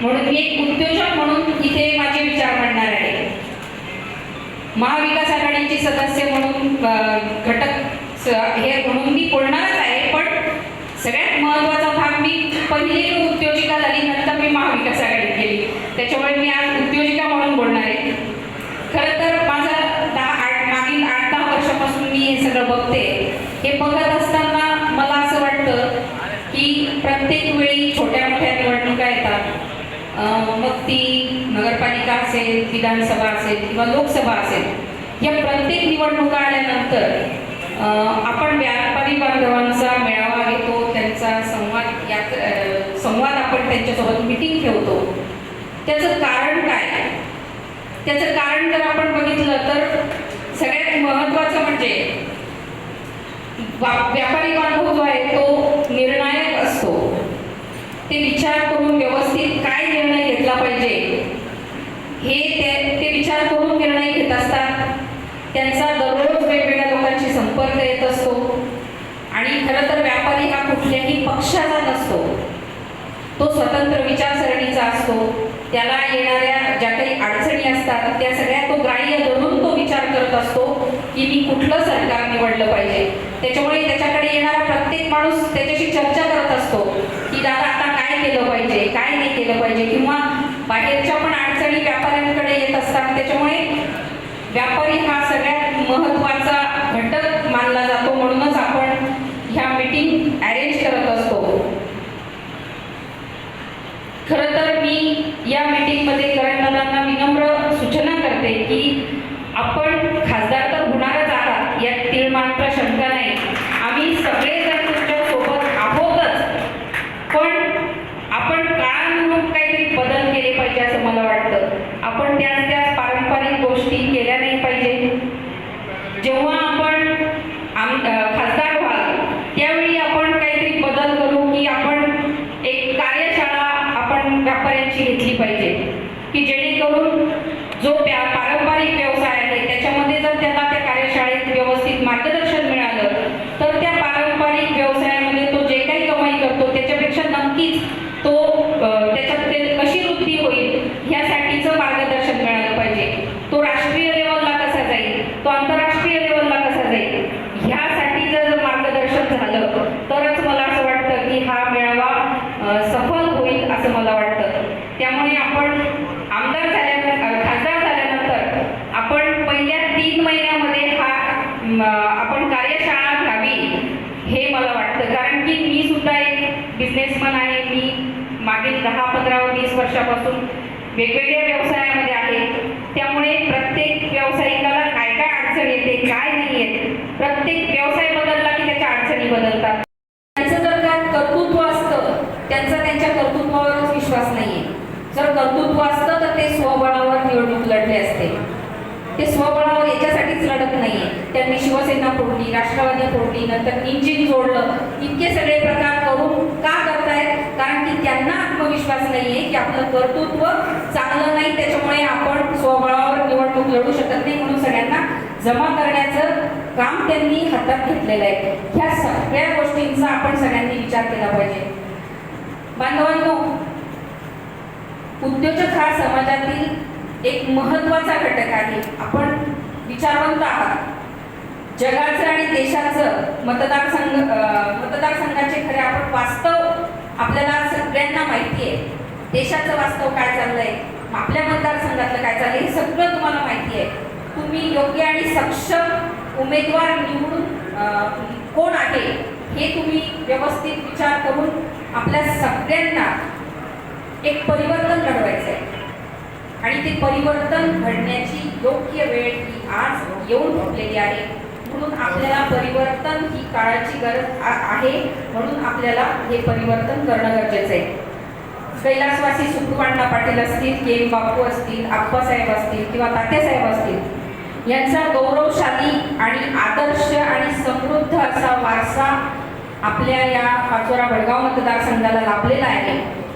म्हणून मी एक उद्योजक म्हणून इथे माझे विचार मांडणार आहे. महाविकास आघाडीचे सदस्य म्हणून घटक स- हे म्हणून मी बोलणारच आहे पण सगळ्यात महत्त्वाचा भाग मी पहिली उद्योजिका झाली नंतर मी महाविकास आघाडीत गेली. त्याच्यामुळे मी आज उद्योजिका म्हणून बोलणार आहे. खरं तर माझं दहा आठ मागील आठ दहा वर्षापासून मी हे सगळं बघते. हे बघत असताना मला असं वाटतं की प्रत्येक वेळी छोट्या मोठ्या निवडणुका मग ती नगरपालिका असेल विधानसभा असेल किंवा लोकसभा असेल या प्रत्येक निवडणुका आल्यानंतर आपण व्यापारी बांधवांचा मेळावा घेतो त्यांचा संवाद यात संवाद आपण त्यांच्यासोबत मिटिंग ठेवतो. त्याचं कारण काय? त्याचं कारण जर आपण बघितलं तर सगळ्यात महत्त्वाचं म्हणजे व्यापारी बांधव जो आहे तो निर्णायक असतो. ते विचार करून व्यवस्थित काय घेतला पाहिजे. हे ते ते विचार करून निर्णय घेत असतात. त्यांचा दररोज वेगवेगळ्या लोकांशी संपर्क येत असतो. आणि खरं तर व्यापारी हा कुठल्याही पक्षाचा नसतो. तो स्वतंत्र विचारसरणीचा असतो. त्याला येणाऱ्या ज्या काही अडचणी असतात त्या सगळ्या तो ग्राह्य धरून तो विचार करत असतो की मी कुठलं सरकार निवडलं पाहिजे. त्याच्यामुळे त्याच्याकडे येणारा प्रत्येक माणूस त्याच्याशी चर्चा करत असतो की दादा आता काय केलं पाहिजे काय नाही केलं पाहिजे किंवा बाहेरच्या पण अडचणी व्यापाऱ्यांकडे येत असतात. त्याच्यामुळे व्यापारी हा सगळ्यात महत्त्वाचा घटक मानला जातो. म्हणूनच आपण ह्या मीटिंग अरेंज करत असतो खरं तर मी या मीटिंगमध्ये करणदारांना विनम्र सूचना करते की आपण खासदार तर होणारच आहात यात तीळ मात्र शंका नाही आम्ही सगळेजण तुमच्यासोबत आहोतच पण आपण काळानुरूप काहीतरी बदल केले पाहिजे असं मला वाटतं आपण त्याच त्याच पारंपरिक गोष्टी केल्या नाही पाहिजे जेव्हा आपण आम अ, खासदार व्हाल त्यावेळी आपण काहीतरी बदल करू की आपण एक कार्यशाळा आपण व्यापाऱ्यांची घेतली पाहिजे की जेणेकरून जो व्या पारंपरिक व्यवसाय आहे त्याच्यामध्ये जर त्या कार्यशाळेत व्यवस्थित मार्गदर्शन मिळालं तर त्या पारंपरिक व्यवसायामध्ये तो जे काही कमाई करतो त्याच्यापेक्षा नक्कीच तो अ, त्याच्यात ते कशी वृद्धी होईल ह्यासाठीचं मार्गदर्शन मिळालं पाहिजे तो राष्ट्रीय लेवलला कसा जाईल तो आंतरराष्ट्रीय लेवलला कसा जाईल ह्यासाठी जर मार्गदर्शन झालं तरच मला असं वाटतं की हा मेळावा अ, सफल होईल असं मला वाटतं त्यामुळे आपण आमदार झाल्यानंतर खासदार झाल्यानंतर आपण पहिल्या तीन महिन्यामध्ये हा म, आपण कार्यशाळा घ्यावी हे मला वाटतं कारण की मी सुद्धा एक बिझनेसमन आहे मी मागील दहा पंधरा वीस वर्षापासून वेगवेगळ्या व्यवसायामध्ये आहे. त्यामुळे प्रत्येक व्यावसायिकाला काय काय अडचण येते काय नाही येत प्रत्येक व्यवसाय बदलला की त्याच्या अडचणी बदलतात. त्यांचं जर काय कर्तृत्व असतं त्यांचा त्यांच्या कर्तृत्वावरच विश्वास नाहीये. जर कर्तृत्व असतं तर ते स्वबळावर निवडणूक लढले असते. ते स्वबळावर काहीच लढत नाहीये. त्यांनी शिवसेना फोडली राष्ट्रवादी फोडली नंतर इंजिन जोडलं. इतके सगळे प्रकार करून का करतायत? कारण की त्यांना आत्मविश्वास नाहीये की आपलं कर्तृत्व चांगलं नाही त्याच्यामुळे आपण स्वबळावर निवडणूक लढू शकत नाही म्हणून सगळ्यांना जमा करण्याचं काम त्यांनी हातात घेतलेलं आहे. ह्या सगळ्या गोष्टींचा आपण सगळ्यांनी विचार केला पाहिजे. बांधवांनो उद्योजक हा समाजातील एक महत्त्वाचा घटक आहे. आपण विचारवंत आहात. जगाचं आणि देशाचं मतदारसंघ मतदारसंघाचे खरे आपण वास्तव आपल्याला सगळ्यांना माहिती आहे. देशाचं वास्तव काय चाललंय आपल्या मतदारसंघातलं काय चाललंय हे सगळं तुम्हाला माहिती आहे. तुम्ही योग्य आणि सक्षम उमेदवार निवडून कोण आहे हे तुम्ही व्यवस्थित विचार करून आपल्या सगळ्यांना एक परिवर्तन घडवायचं आहे आणि ते परिवर्तन घडण्याची योग्य वेळ ही आज येऊन ठेवलेली आहे. म्हणून आपल्याला परिवर्तन ही काळाची गरज आ- आहे. म्हणून आपल्याला हे परिवर्तन करणं गरजेचं आहे. कैलासवासी सुखरूपाण्णा पाटील असतील के एम बापू असतील आप्पासाहेब असतील किंवा तात्यासाहेब असतील यांचा गौरवशाली आणि आदर्श आणि समृद्ध असा वारसा आपल्या या पाचोरा भडगाव मतदारसंघाला लाभलेला आहे.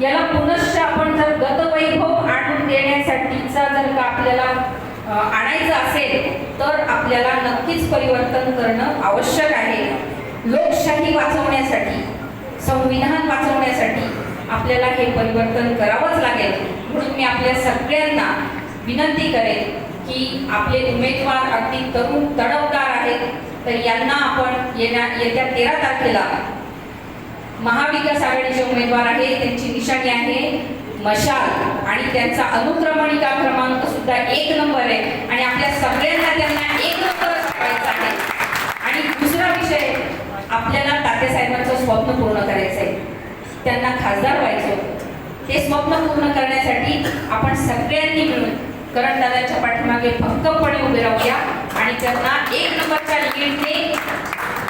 याला पुनश्च आपण जर गतवैभव आणून देण्यासाठीचा जर का आपल्याला आणायचं असेल तर आपल्याला नक्कीच परिवर्तन करणं आवश्यक आहे. लोकशाही वाचवण्यासाठी संविधान वाचवण्यासाठी आपल्याला हे परिवर्तन करावंच लागेल. म्हणून मी आपल्या सगळ्यांना विनंती करेन की आपले उमेदवार अगदी तरुण तडवदार आहेत तर यांना आपण येण्या येत्या तेरा तारखेला महाविकास आघाडीचे उमेदवार आहे त्यांची निशाणी आहे मशाल. आणि त्यांचा अनुक्रमणिका क्रमांक सुद्धा एक नंबर आहे. आणि आपल्या सगळ्यांना त्यांना एक नंबर करायचा आहे. आणि दुसरा विषय आपल्याला तात्यासाहेबांचं स्वप्न पूर्ण करायचं आहे त्यांना खासदार व्हायचं होतं. ते स्वप्न पूर्ण करण्यासाठी आपण सगळ्यांनी मिळून करणदादांच्या पाठीमागे भक्कमपणे उभे राहूया. आणि त्यांना एक नंबरच्या लीडने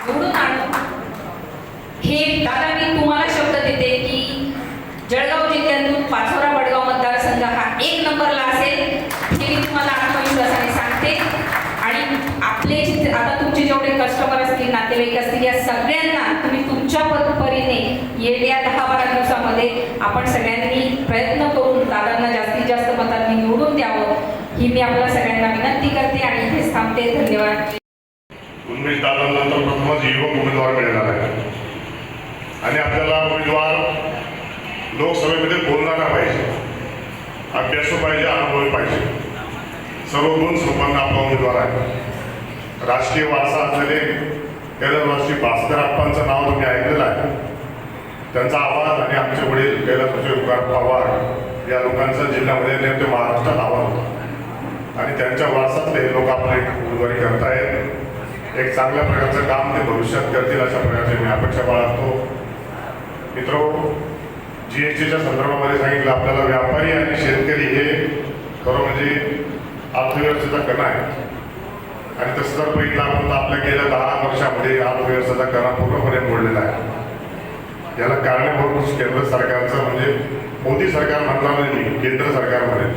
निवडून आणू. हे दादा मी तुम्हाला शब्द देते की जळगाव जिल्ह्यातून पाचोरा वडगाव मतदारसंघ हा एक नंबरला असेल. हे मी तुम्हाला आत्मविश्वासाने सांगते. आणि आपले जिथे आता तुमचे जेवढे कस्टमर असतील नातेवाईक असतील या सगळ्यांना तुम्ही तुमच्या परीने येत्या दहा बारा दिवसामध्ये आपण सगळ्यांनी प्रयत्न करून दादांना जास्तीत जास्त मतांनी निवडून द्यावं ही मी आपल्या सगळ्यांना विनंती करते आणि इथेच थांबते. धन्यवाद. उमेश दादांना तर प्रथमच युवक उमेदवार मिळणार आहे. आणि आपल्याला उमेदवार लोकसभेमध्ये बोलणारा पाहिजे. अभ्यासू पाहिजे अनुभवी पाहिजे. सर्व गुण संपन्न आपला उमेदवार आहे. राष्ट्रीय वारसा असलेले कैलासवासी भास्कर आप्पांचं नाव तुम्ही ऐकलेलं आहे. त्यांचा आवाज आणि आमचे वडील कैलासवासी उपकार पवार या लोकांचा जिल्ह्यामध्ये नेमके महाराष्ट्रात आवाज होता. आणि त्यांच्या वारसातले लोक आपले उमेदवारी करतायत. एक चांगल्या प्रकारचं काम ते भविष्यात करतील अशा प्रकारची मी अपेक्षा बाळगतो. मित्रो जी एस टीच्या संदर्भामध्ये सांगितलं आपल्याला व्यापारी आणि शेतकरी हे खरं म्हणजे अर्थव्यवस्थेचा कणा आहे. आणि तसं जर बघितलं आपण तर आपल्या गेल्या दहा वर्षामध्ये अर्थव्यवस्थेचा कणा पूर्णपणे मोडलेला आहे. याला कारणीभूत केंद्र सरकारचं म्हणजे मोदी सरकार म्हणणार नाही मी केंद्र सरकार म्हणेल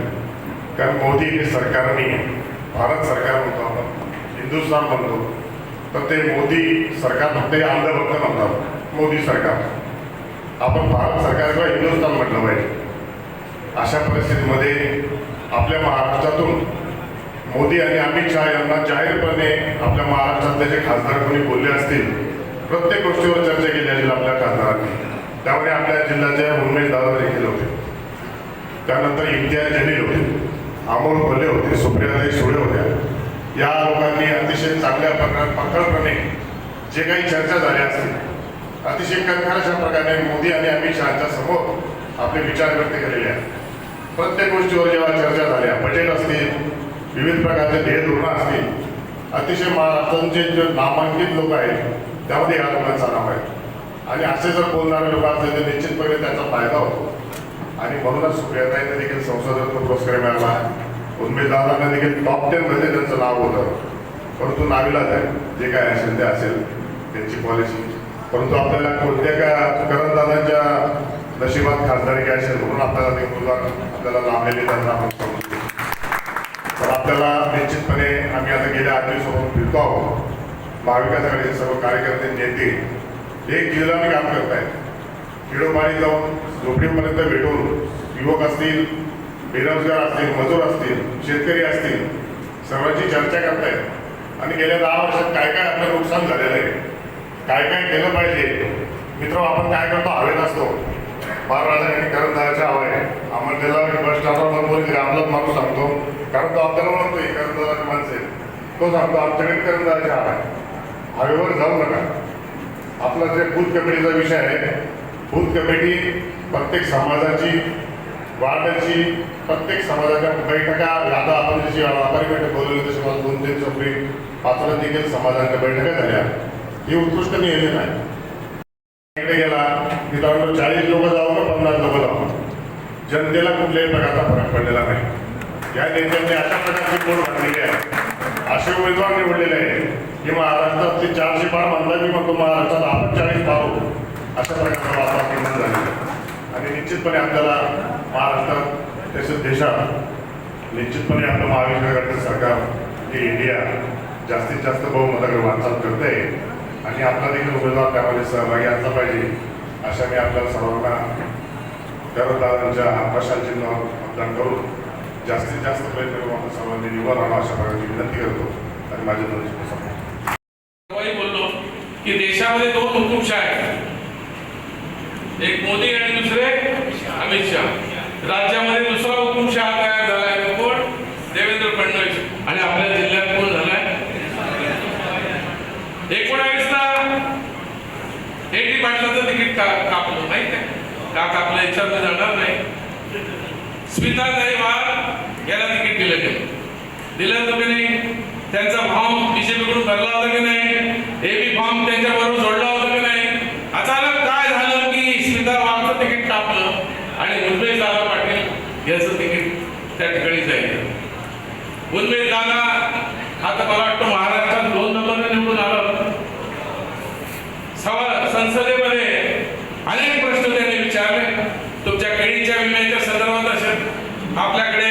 कारण मोदी हे सरकारने भारत सरकार म्हणतो आपण. हिंदुस्थान म्हणतो. तर ते मोदी सरकार फक्त हे भक्त म्हणतात. मोदी सरकार. आपण भारत सरकार किंवा हिंदुस्थान म्हटलं पाहिजे. अशा परिस्थितीमध्ये आपल्या महाराष्ट्रातून मोदी आणि अमित शहा यांना जाहीरपणे आपल्या महाराष्ट्रातले जे खासदार कोणी बोलले असतील प्रत्येक गोष्टीवर चर्चा केली असेल आपल्या खासदारांनी. त्यामुळे आपल्या जिल्ह्याचे उन्मेश दादा देखील होते. त्यानंतर इम्तियाज जलील होते अमोल भले होते सुप्रियाताई सुळे होत्या. या लोकांनी अतिशय चांगल्या प्रकार पकडपणे जे काही चर्चा झाल्या असतील अतिशय कणखर अशा प्रकारे मोदी आणि अमित शहाच्या समोर आपले विचार व्यक्त केलेले आहेत. प्रत्येक गोष्टीवर जेव्हा चर्चा झाल्या बजेट असतील विविध प्रकारचे ध्येयधोरणं असतील अतिशय महाराष्ट्रांचे जे नामांकित लोक आहेत त्यामध्ये या लोकांचा नाव आहे. आणि असे जर बोलणारे लोक असले तर निश्चितपणे त्याचा फायदा होतो. आणि म्हणूनच सुप्रियाताईंना देखील संसदरत्न पुरस्कार मिळाला. उमेदवारांना देखील टॉप टेनमध्ये त्यांचं नाव होतं. परंतु नाविलाच आहे. जे काय असेल ते असेल. त्यांची पॉलिसी परंतु आपल्याला कोणत्या का करणदादांच्या नशिबात खासदारी काय असेल म्हणून आपल्याला ते मुलगा आपल्याला लाभलेले त्यांना आपण समजतो तर आपल्याला निश्चितपणे आम्ही आता गेल्या आठ दिवसापासून फिरतो आहोत. महाविकास आघाडीचे सर्व कार्यकर्ते नेते एक जिल्ह्याने काम करतायत. खेडोपाडी जाऊन झोपडीपर्यंत भेटून युवक असतील बेरोजगार असतील मजूर असतील शेतकरी असतील सर्वांची चर्चा करतायत. आणि गेल्या दहा वर्षात काय काय आपलं नुकसान झालेलं आहे? काय काय केलं पाहिजे? मित्र आपण काय करतो? हवेत असतो. महाराजांनी करत जायचं हवं आहे आम्हाला त्याला बस स्टॉपवर बोलले आपलाच माणूस सांगतो. कारण तो आपल्याला म्हणतोय करत माणसे. तो सांगतो आमच्याकडे करत जायचं हवं आहे हवेवर जाऊ नका. आपला जे बूथ कमिटीचा विषय आहे बूथ कमिटी प्रत्येक समाजाची वार्डाची प्रत्येक समाजाच्या बैठका आता आपण जशी व्यापारी बैठक बोलवली तशी मला दोन तीन चौकडी पाचोळ्यात देखील समाजाच्या बैठका झाल्या. हे उत्कृष्ट नियोजन आहे. इकडे गेला तिथं चाळीस लोक जाऊ ना पन्नास लोक जाऊ जनतेला कुठल्याही प्रकारचा फरक पडलेला नाही. या नेत्यांनी अशा प्रकारची कोण बांधलेली आहे. असे उमेदवार निवडलेले आहेत की महाराष्ट्रात ते चारशे पार म्हणतात मी म्हणतो महाराष्ट्रात आपण चाळीस पार होतो. अशा प्रकारचा वातावरण निर्माण झालेला आहे. आणि निश्चितपणे आपल्याला महाराष्ट्रात तसेच देशात निश्चितपणे आपलं महाविकास सरकार हे इंडिया जास्तीत जास्त बहुमताकडे वाटचाल करते आणि आपला देखील उमेदवार त्यामध्ये सहभागी असला पाहिजे अशा मी आपल्या सर्वांना करदारांच्या प्रशाल मतदान करून जास्तीत जास्त प्रयत्न करून आपण सर्वांनी निवड राहावं अशा प्रकारची विनंती करतो आणि माझ्या दोन बोललो की देशामध्ये दोन हुकुमशाह आहेत. एक मोदी आणि दुसरे अमित शहा. राज्यामध्ये दुसरा हुकुमशहा तयार झालाय कोण? देवेंद्र फडणवीस. आणि आपल्या जिल्ह्यात कोण झालाय? एकूण तिकीट का कापलं माहीत आहे का कापलं याच्यावर जाणार नाही. स्मिता वाघ याला तिकीट दिलं गेलं. दिलं होतं की नाही त्यांचा फॉर्म बीजेपीकडून भरला होता की नाही? एबी फॉर्म त्यांच्या बरोबर जोडला होता की नाही? अचानक काय झालं की स्मिता वाघचं तिकीट कापलं आणि उर्मेश दादा पाटील याचं तिकीट त्या ठिकाणी जाईल. उर्मेश दादा आता मला वाटतं महाराष्ट्रात दोन नंबरने निवडून आलं. सवा संसदेमध्ये अनेक प्रश्न त्यांनी विचारले तुमच्या केळीच्या संदर्भात असेल आपल्याकडे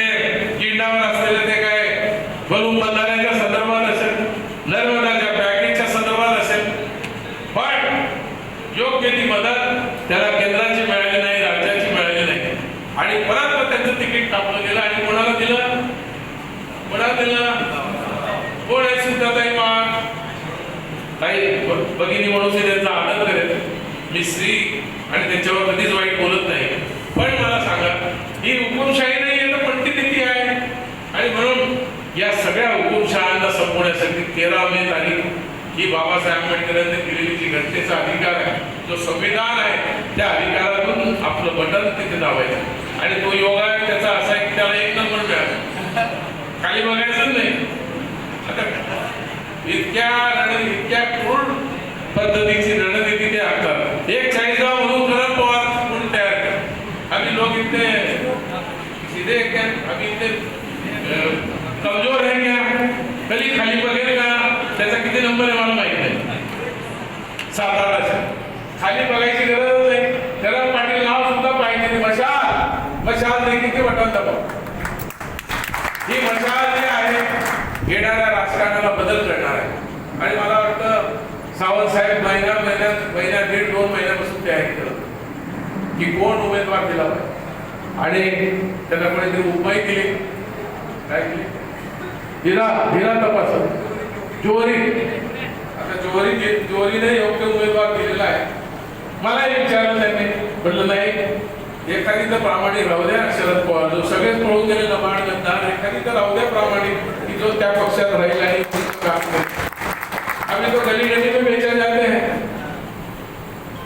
किंडावर असलेले ते काय बलून बंधाऱ्याच्या संदर्भात असेल नर्मदाच्या पॅकेजच्या संदर्भात असेल. पण योग्य ती मदत त्याला केंद्राची मिळाली नाही राज्याची मिळाली नाही. आणि परत मग त्यांचं तिकीट कापलं गेलं आणि कोणाला दिलं? कोणाला दिलं? कोण आहे सिद्धाताई मा? ताई भगिनी म्हणून त्यांचा आदर करेल मी स्त्री आणि त्यांच्यावर कधीच वाईट बोलत नाही पण मला सांगा ही हुकुमशाही नाही आहे तर कोणती नीती आहे आणि म्हणून या सगळ्या हुकुमशहांना संपवण्यासाठी तेरा मे तारीख ही बाबासाहेब आंबेडकरांनी दिलेली जी घटनेचा अधिकार आहे जो संविधान आहे त्या अधिकारातून आपलं बटन तिथे दाबायचं. आणि तो योगा आहे त्याचा असा आहे की त्याला एक नंबर मिळाला. खाली बघायचं नाही. आता इतक्या रण इतक्या क्रूर पद्धतीची रणनीती ते आखतात एक चाळीसगाव म्हणून शरद पवार म्हणून तयार करतात आम्ही लोक इथे सीधे आम्ही इथे अभी इतने अ, कमजोर है क्या कली खाली बघेल का त्याचा किती नंबर आहे मला माहीत नाही सात आठ असेल खाली बघायची गरज नाही त्याला पाटील नाव सुद्धा पाहिजे नाही. मशाल मशाल नाही किती बटन दाबा ही मशाल जी आहे येणाऱ्या राजकारणाला बदल करणार आहे. आणि मला वाटतं सावंत साहेब महिन्या महिन्यात महिन्यात दीड दोन महिन्यापासून तयारी करत की कोण उमेदवार दिला पाहिजे? आणि त्याला कोणीतरी उपाय केले काय केले हिरा हिरा तपास. जोरी. आता जोरी जोरीने योग्य उमेदवार दिलेला आहे. मला विचारलं त्यांनी म्हटलं नाही एखादी तर प्रामाणिक राहू द्या शरद पवार जो सगळेच पळून गेले लबाड गद्दार एखादी तर राहू द्या प्रामाणिक की जो त्या पक्षात राहील आणि काम करेल. आम्ही तो गली गली में बेचा जाते. हैं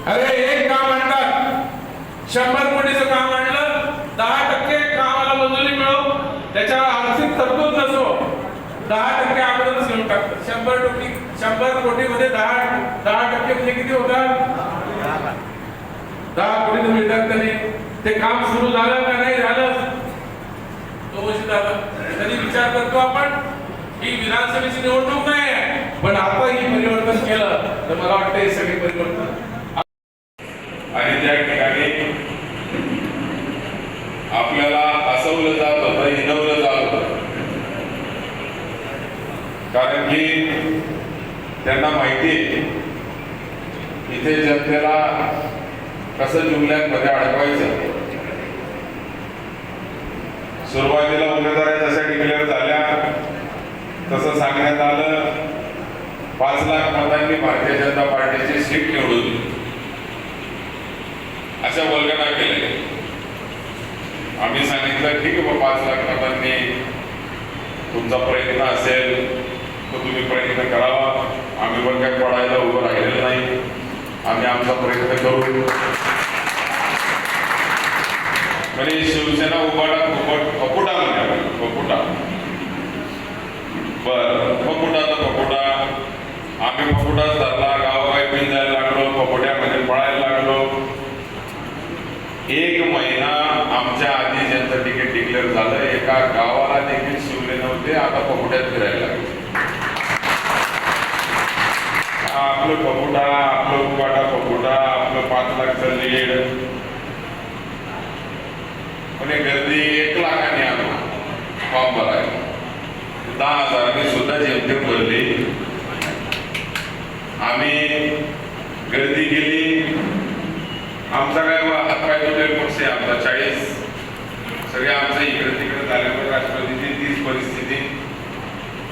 अरे एक काम आणतात. शंभर कोटीचं काम आणलं दहा टक्के कामाला मंजुरी मिळव त्याच्यावर आर्थिक तरतूद नसो. दहा टक्के आपणच घेऊन टाकतात. शंभर टक्के शंभर कोटीमध्ये दहा दहा टक्के म्हणजे किती होतात? दहा कोटी मिळतात का नाही? ते काम सुरू झालं का नाही झालं? तो झालं कधी विचार करतो आपण. ही विधानसभेची निवडणूक नाही आहे. पण आता ही परिवर्तन केलं तर मला वाटतं हे सगळे परिवर्तन. आणि त्या ठिकाणी आपल्याला हसवलं जात होतं हिनवलं जात होतं. कारण की त्यांना माहिती इथे जनतेला कसं जुमल्यांमध्ये अडकवायचं. सुरुवातीला उमेदवारी जशा डिक्लेअर झाल्या. तसं सांगण्यात आलं पाच लाख मतांनी भारतीय जनता पार्टीची सीट निवडून अशा वल्गना केल्या. आम्ही सांगितलं ठीक आहे पाच लाख मतांनी तुमचा प्रयत्न असेल तर तुम्ही प्रयत्न करावा. आम्ही पण काय पडायला उभं राहिलेलं नाही. आम्ही आमचा प्रयत्न करू. म्हणजे शिवसेना उभाटा फुकट फपुटा म्हणजे फपुटा बर फपुटा तर फपुटा आम्ही फपुटाच धरला बीन जायला लागलो फपुट्यामध्ये पळायला लागलो. एक महिना आमच्या आधी ज्यांचं तिकीट डिक्लेअर झालं एका गावाला देखील शिवले नव्हते आता पपुट्यात फिरायला लागले. आपलं पपुटा आपलं उपाटा पपुटा आपलं पाच लाखचं लीड पण गर्दी एक लाखाने आलो फॉर्म भरायला दहा हजारांनी सुद्धा जेमतेम भरली आम्ही गर्दी गेली आमचा काय बा हातपाय पक्ष आहे आमचा चाळीस सगळे आमचं इकडे तिकडे झाल्यामुळे राष्ट्रवादीची तीच परिस्थिती।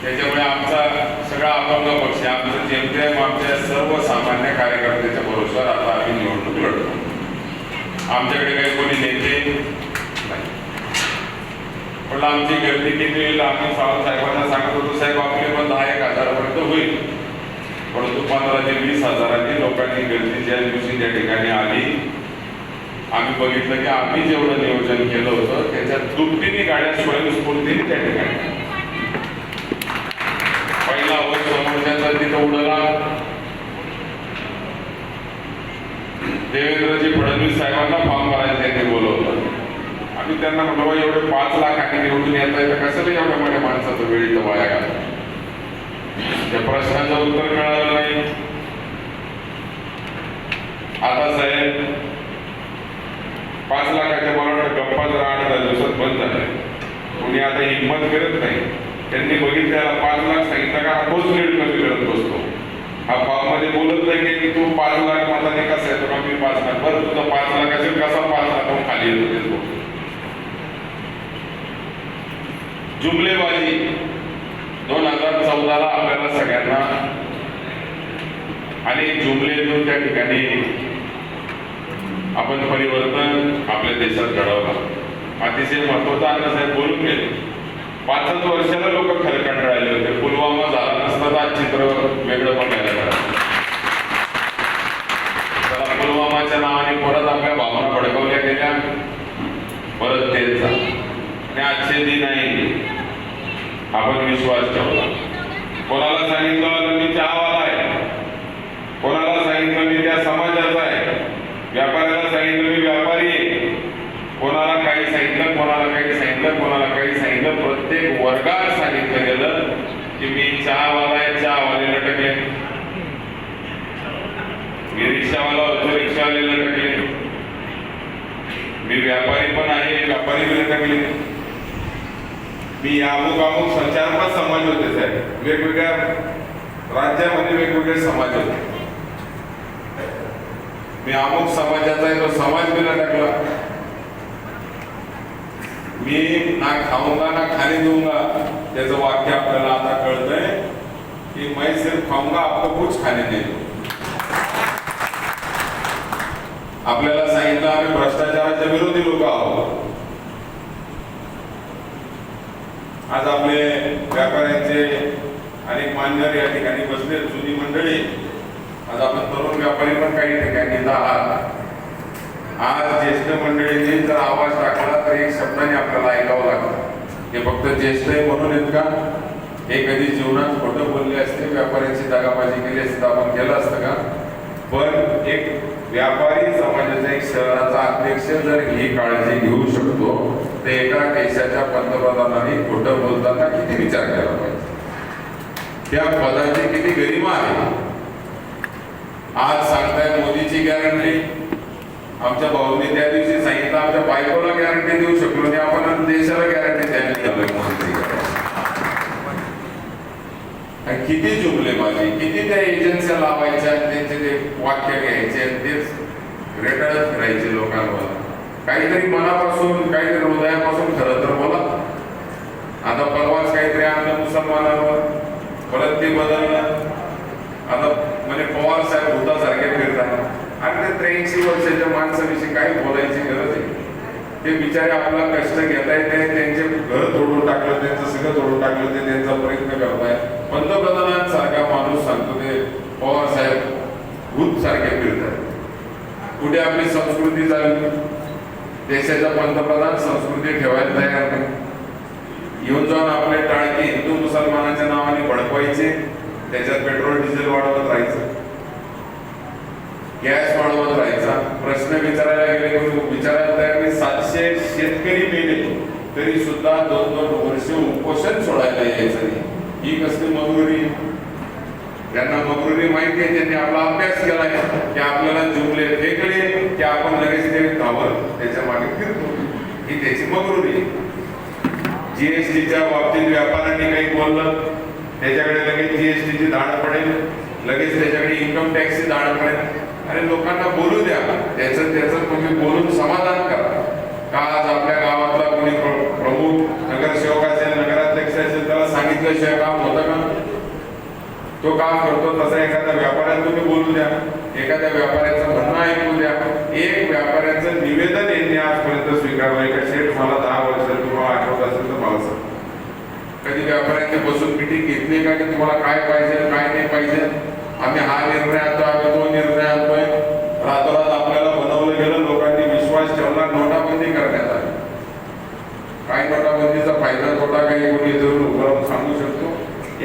त्याच्यामुळे आमचा सगळा अपंग पक्ष आहे. आमचं जेमतेम आमच्या सर्वसामान्य कार्यकर्त्याच्या भरोश्यावर आता आम्ही निवडणूक लढतो आमच्याकडे काही कोणी नेते पण आमची गर्दी किती होईल आम्ही सावंत साहेबांना सांगत होतो साहेब आपले पण दहा एक हजारपर्यंत होईल. परंतु पंधरा ते वीस हजारांनी लोकांनी गर्दी ज्या दिवशी त्या ठिकाणी आली. आम्ही बघितलं की आम्ही जेवढं नियोजन केलं होतं त्याच्या दुपटीने गाड्या स्वयंस्फूर्तीने त्या ठिकाणी. पहिला वर्ष समोरच्याचा तिथं उडला. देवेंद्रजी फडणवीस साहेबांना फॉर्म भरायला त्यांनी बोलवलं. आम्ही त्यांना म्हणलं "बा, एवढे पाच लाख आणि निवडून येत आहे तर कसं एवढ्या मोठ्या माणसाचं वेळ इथं वाया घाला त्या प्रश्नाचं उत्तर मिळालं नाही. आता साहेब पाच लाखाच्या मला वाटतं गप्पा जर आठ दहा दिवसात बंद झाले. कोणी आता हिंमत करत नाही. त्यांनी बघितल्याला पाच लाख सांगितलं का हा तोच लीड कमी करत बसतो. हा फॉर्ममध्ये बोलत नाही की तू पाच लाख मताने कसा येतो का मी पाच लाख. बरं तुझा पाच लाख असेल कसा पाच लाख खाली येतो ते बोल. जुमलेबाजी दोन हजार चौदाला आपल्याला सगळ्यांना आणि जुमले देऊन त्या ठिकाणी आपण परिवर्तन आपल्या देशात घडवलं. अतिशय महत्त्वाचा अण्णासाहेब बोलून गेले. पाचच वर्षाला लोक खरं कंटाळले होते. पुलवामा झाला नसता तर आज चित्र वेगळं पण मिळालं त्याला पुलवामाच्या नावाने परत आपल्या भावना भडकवल्या गेल्या परत तेच झालं आणि आजचे दिन आहे आपण विश्वास ठेवला कोणाला सांगितलं मी चहावाला आहे. कोणाला सांगितलं मी त्या समाजाचा आहे. व्यापाऱ्याला सांगितलं मी व्यापारी आहे. कोणाला काही सांगितलं कोणाला काही सांगितलं कोणाला काही सांगितलं प्रत्येक वर्गात सांगितलं गेलं की मी चहावाला आहे चहावाले लटकले. मी रिक्षावाला होतो रिक्षावाले लटकले. मी व्यापारी पण आहे व्यापारी लटकले. मी अमुक अमुक संचारपद समाज होते साहेब. वेगवेगळ्या राज्यामध्ये वेगवेगळे समाज होते. मी अमुक समाजाचा तो समाज बी टाकला. मी ना खाऊंगा ना खाने देऊंगा त्याचं वाक्य आपल्याला आता कळतंय की मैं सिर्फ खाऊंगा आपको कुछ खाने नाही आपल्याला सांगितलं आम्ही भ्रष्टाचाराच्या विरोधी लोक आहोत. आज आपले व्यापाऱ्यांचे अनेक मान्यवर या ठिकाणी बसले. जुनी मंडळी आज आपण तरुण व्यापारी पण काही ठिकाणी आहात. आज ज्येष्ठ मंडळींनी जर आवाज टाकला तर एक शब्दाने आपल्याला ऐकावं लागतं. हे फक्त ज्येष्ठ आहे म्हणून आहेत का? हे कधी जीवनात खोटं बोलले असते व्यापाऱ्यांची दगाबाजी केली असते तर आपण केलं असतं का? पण एक व्यापारी समाजाचा एक शहराचा अध्यक्ष जर ही काळजी घेऊ शकतो ते एका देशाच्या पंतप्रधानांनी खोटं बोलताना किती विचार केला पाहिजे? त्या पदाची किती गरिमा आहे? आज सांगताय मोदीची गॅरंटी आमच्या भाऊने त्या दिवशी सांगितलं आमच्या बायकोला गॅरंटी देऊ शकलो नाही आपण देशाला गॅरंटी द्यायला गेलोय मोदीची आणि किती जुमले माझे किती त्या एजन्स्या लावायच्या त्यांचे ते वाक्य घ्यायचे तेच रेटाळत फिरायचे लोकांवर. काहीतरी मनापासून काहीतरी हृदयापासून खरं तर बोला. आता परवाच काहीतरी आणलं मुसलमानांवर परत ते बदललं. आता म्हणजे पवार साहेब भूतासारखे फिरतात. आणि ते त्र्याऐंशी वर्षाच्या माणसाविषयी काही बोलायची गरज आहे. ते बिचारे आपला कष्ट घेताय आहेत ते त्यांचे घर तोडून टाकलं त्यांचं सगळं तोडून टाकलं ते त्यांचा प्रयत्न करताय पंतप्रधानांसारखा माणूस सांगतो ते पवार साहेब भूत सारखे फिरतात. कुठे आपली संस्कृती चालली? देशाचा पंतप्रधान संस्कृती ठेवायला तयार नाही. येऊन जाऊन आपले टाळके हिंदू मुसलमानाच्या नावाने भडकवायचे त्याच्यात पेट्रोल डिझेल वाढवत राहायचं. गॅस वाढवत राहायचा. प्रश्न विचारायला गेले विचारायला तयार नाही. सातशे शेतकरी मेले. तरी सुद्धा दोन दोन वर्ष उपोषण सोडायला यायचं नाही. ही कसली मजुरी? त्यांना मजुरी माहिती आहे. त्यांनी आपला अभ्यास केला की आपल्याला जुमले फेकले. की आपण लगेच ते धावत त्याच्यामागे फिरतो. ही त्याची मगरुरी जीएसटीच्या बाबतीत व्यापाऱ्यांनी काही बोललं त्याच्याकडे लगेच जीएसटीची धाड पडेल लगेच त्याच्याकडे इन्कम टॅक्सची धाड पडेल. आणि लोकांना बोलू द्या. त्याचं त्याचं तुम्ही बोलून समाधान करा. का आज आपल्या गावातला कोणी प्र- प्रमुख नगरसेवक असेल नगराध्यक्ष असेल त्याला सांगितल्याशिवाय काम होतं का? तो काम करतो तसा एखाद्या व्यापाऱ्याला तुम्ही बोलू द्या. एखाद्या व्यापाऱ्याचं म्हणणं ऐकू द्या. एक व्यापाऱ्याचं निवेदन यांनी आजपर्यंत स्वीकारलं का? शेठ मला दहा वर्ष तुम्हाला आठवत असेल तर मला सांग. कधी व्यापाऱ्यांनी बसून मिटिंग घेतली का? की तुम्हाला काय पाहिजे काय नाही पाहिजे? आम्ही हा निर्णय आणतो आम्ही तो निर्णय आणतोय. रातोरात आपल्याला बनवलं गेलं लोकांनी विश्वास ठेवला नोटाबंदी करण्यात आली. काय नोटाबंदीचा फायदा तोटा काही कोणी जरूर सांगू शकतो.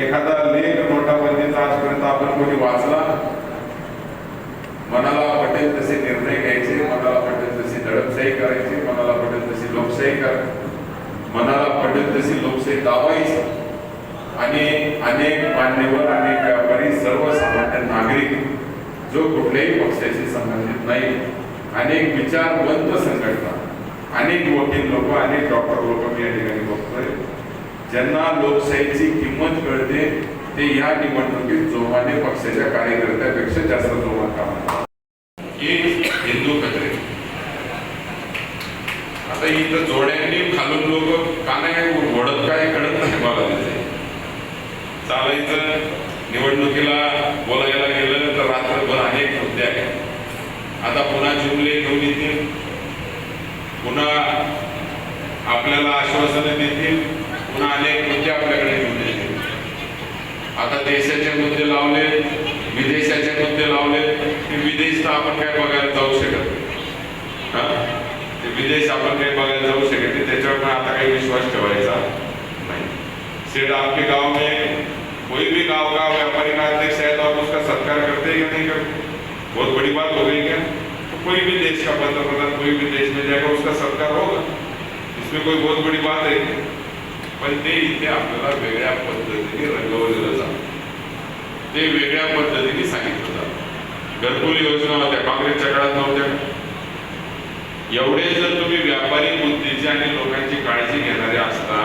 एखादा लेख आपण कोणी वाचला? मनाला पटेल तसे निर्णय घ्यायचे मनाला पटेल तशी दडपशाही करायची मनाला पटेल तशी लोकशाही करायची मनाला पटेल तशी लोकशाही दाबायची. आणि अनेक मान्यवर अनेक व्यापारी सर्वसामान्य नागरिक जो कुठल्याही पक्षाशी संबंधित नाही. अनेक विचारवंत संघटना अनेक वकील लोक अनेक डॉक्टर लोक मी या ठिकाणी बघतोय ज्यांना लोकशाहीची किंमत कळते ते या निवडणुकीत जोमाने पक्षाच्या कार्यकर्त्यापेक्षा जास्त जोमात काम हिंदू कचरे आता इथं जोड्यांनी खालून लोक का नाही ओढत काय कळत नाही मला. तिथे चालायचं निवडणुकीला बोलायला गेलं तर रात्रभर अनेक मुद्दे आहेत. आता पुन्हा जुमले घेऊन येतील. पुन्हा आपल्याला आश्वासनं देतील. पुन्हा अनेक मुद्दे आपल्याकडे घेऊन आता देशाचे मुद्दे लावले, विदेशाचे मुद्दे लावले, ते विदेश तर आपण काय बघायला जाऊ शकत विदेश आपण काही बघायला जाऊ शकत त्याच्यावर पण आता काही विश्वास ठेवायचा नहीं. आपके गाँव में कोई भी गाँव का व्यापारी का अध्यक्ष है तो आप उसका सत्कार करते हैं या नहीं करते? बहुत बड़ी बात हो गई क्या? तो कोई भी देश का पंतप्रधान कोई भी देश में जाएगा, उसका सत्कार होगा। इसमें कोई बहुत बड़ी बात है? पण ते इथे आपल्याला वेगळ्या पद्धतीने रंगवलेलं जातं. ते वेगळ्या पद्धतीने सांगितलं जातं. घरकुल योजना होत्या काँग्रेसच्या काळात नव्हत्या. एवढे जर तुम्ही व्यापारी बुद्धीचे आणि लोकांची काळजी घेणारे असता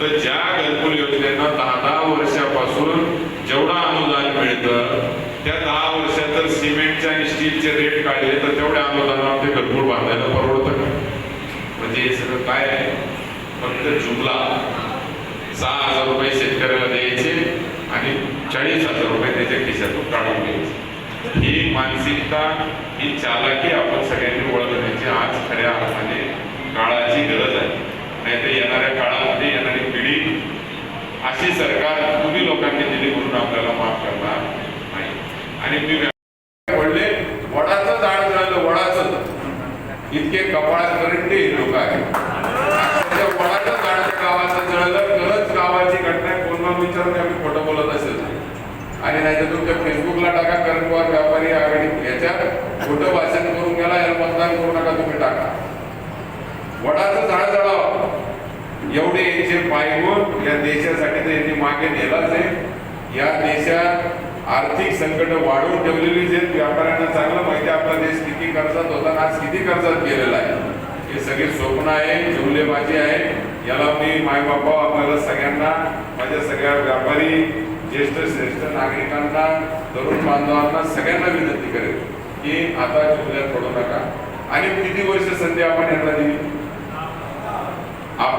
तर ज्या घरकुल योजनेना दहा दहा वर्षापासून जेवढं अनुदान मिळतं त्या दहा वर्षात जर सिमेंटचे आणि स्टीलचे रेट काढले तर तेवढ्या अनुदानावर ते घरकुल बांधायला परवडतं का? म्हणजे हे सगळं काय आहे? फक्त जुमला. सहा हजार रुपये शेतकऱ्याला द्यायचे आणि चाळीस हजार रुपये त्याच्या खिशातून काढून घ्यायचे. ही मानसिकता ही चालाकी आपण सगळ्यांनी ओळखण्याची आज खऱ्या अर्थाने काळाची गरज आहे. नाहीतर येणाऱ्या काळामध्ये येणारी पिढी अशी सरकार तुम्ही लोकांनी दिली म्हणून आपल्याला माफ करणार नाही. आणि मी म्हणले वडाचं झाड जळलं वडाचं इतके कपाळात करंटे लोक आहेत त्या वडाचं झाडाच्या गावाचं जळलं खरंच गावाची घटना आहे. कोणाला विचारून आम्ही खोटं बोलत असेल आणि नाही तर तुमच्या फेसबुकला टाका करणवार व्यापारी आघाडी याच्यात खोटं भाषण करून गेला याला मतदान करू नका तुम्ही टाका वडाचं झाड जळावं एवढे पायगुण या देशासाठी तर यांनी मागे नेलाच आहे. या देशात आर्थिक संकट वाढवून ठेवलेली आहेत व्यापाऱ्यांना चांगलं माहिती आहे आपला देश किती कर्जात होता आज किती कर्जात गेलेला आहे. हे सगळे स्वप्न आहे जुमलेबाजी आहे. याला मी मायबापा आपल्याला सगळ्यांना माझ्या सगळ्या व्यापारी ज्येष्ठ श्रेष्ठ नागरिकांना तरुण बांधवांना सगळ्यांना विनंती करेल की आता जुमल्यात पडू नका. आणि किती वर्ष संधी आपण यांना दिली?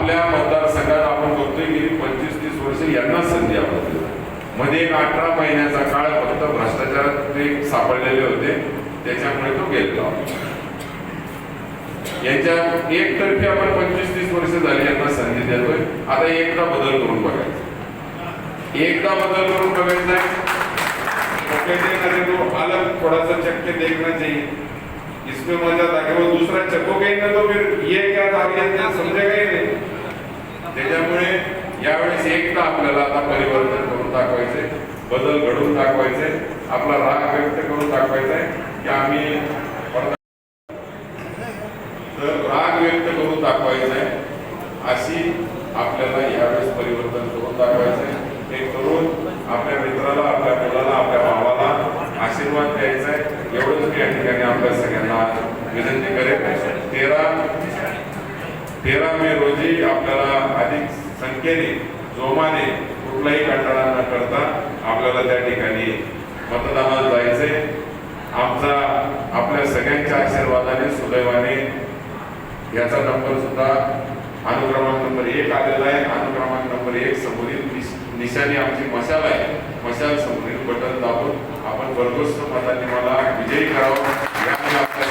आपल्या मतदारसंघात आपण बघतोय गेली पंचवीस तीस वर्ष यांना संधी आपण मध्ये एक अठरा महिन्याचा काळ फक्त भ्रष्टाचारात ते सापडलेले होते. त्याच्यामुळे तो गेलेला यांच्या एकतर्फी आपण पंचवीस तीस वर्ष झाली यांना संधी देतोय. आता एकदा बदल करून बघायचा. एकदा बदल करून बघायचा तो कहते हैं, अरे अलग थोड़ा सा चक्के देखना चाहिए इसमें मजा था कि वो दूसरा चक्को कहीं ना तो फिर ये क्या था ये क्या समजेगा ही नहीं. त्याच्यामुळे यावेळेस एकदा आपल्याला आता परिवर्तन करून दाखवायचे बदल घडवून दाखवायचे आपला राग व्यक्त करून दाखवायचा आहे की आम्ही तर राग व्यक्त करून दाखवायचा आहे अशी आपल्याला यावेळेस परिवर्तन करून दाखवायचं आहे ते करून आपल्या मित्राला आपल्या मुलाला आपल्या भावाला आशीर्वाद द्यायचा आहे एवढंच या ठिकाणी आपल्या सगळ्यांना विनंती करेल तेरा तेरा मे रोजी आपल्याला अधिक संख्येने जोमाने कुठलाही कंटाळा न करता आपल्याला त्या ठिकाणी मतदानाला जायचंय आमचा आपल्या सगळ्यांच्या आशीर्वादाने सुदैवाने याचा नंबर सुद्धा अनुक्रमांक नंबर एक आलेला आहे. अनुक्रमांक नंबर एक समोरील निश- निशाणी आमची मशाल आहे. मशाल समोरील बटन दाबून आपण भरघोस मतांनी मला विजयी करावं यामुळे आपल्या